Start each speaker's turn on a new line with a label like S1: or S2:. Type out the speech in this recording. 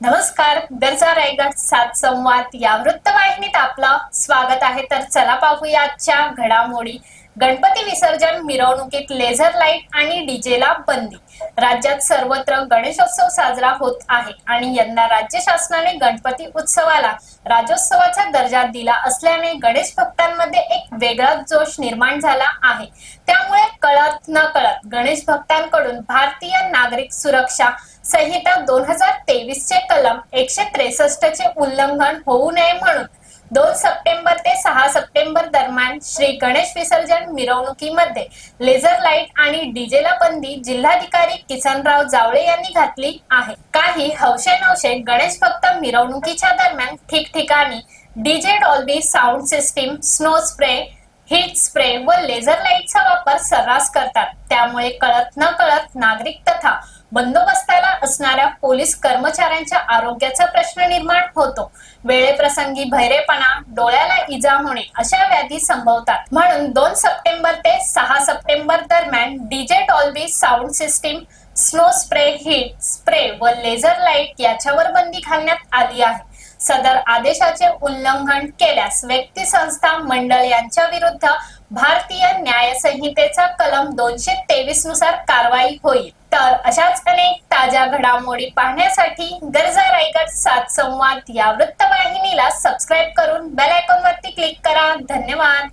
S1: नमस्कार गरजा रायगड सात संवाद या वृत्तवाहिनीत आपलं स्वागत आहे. तर चला पाहूया आजच्या घडामोडी. गणपती विसर्जन मिरवणुकीत लेझर लाइट आणि डीजेला बंदी. राज्यात सर्वत्र गणेशोत्सव साजरा होत आहे आणि यंदा राज्य शासनाने गणपती उत्सवाला राज्योत्सवाचा दर्जा दिला असल्याने गणेश भक्तांमध्ये एक वेगळाच जोश निर्माण झाला आहे. त्यामुळे कळत न कळत गणेश भक्तांकडून भारतीय नागरिक सुरक्षा संहिता दोन हजार तेवीस चे कलम एकशे त्रेसष्ट चे उल्लंघन होऊ नये म्हणून दोन सप्टेंबर ते सहा सप्टेंबर दरम्यान श्री गणेश विसर्जन मिरवणुकीमध्ये लेझर लाइट आणि डीजेला बंदी जिल्हाधिकारी किसनराव जावळे यांनी घातली आहे. काही हौशे नवशे गणेश भक्त मिरवणुकीच्या दरम्यान ठिकठिकाणी DJ Dolby sound system snow spray heat spray व लेझर लाईटचा वापर सर्रास करतात. त्यामुळे कळत न कळत नागरिक तथा बंदोबस्ताला असणाऱ्या पोलीस कर्मचाऱ्यांच्या आरोग्याचा प्रश्न निर्माण होतो. वेळेप्रसंगी भैरेपणा डोळ्याला इजा होणे अशा व्याधी संभवतात. म्हणून दोन सप्टेंबर ते सहा सप्टेंबर दरम्यान DJ Dolby sound system snow spray heat spray व लेझर लाइट याच्यावर बंदी घालण्यात आली आहे. सदर आदेशाचे उल्लंघन केल्यास व्यक्ती संस्था मंडळ यांच्या विरुद्ध भारतीय न्याय संहितेचा कलम दोनशे तेवीसनुसार कारवाई होईल. तर अशाच अनेक ताज्या घडामोडी पाहण्यासाठी गरजा रायगड सात संवाद या वृत्तवाहिनीला सबस्क्राईब करून बेल आयकॉन वरती क्लिक करा. धन्यवाद.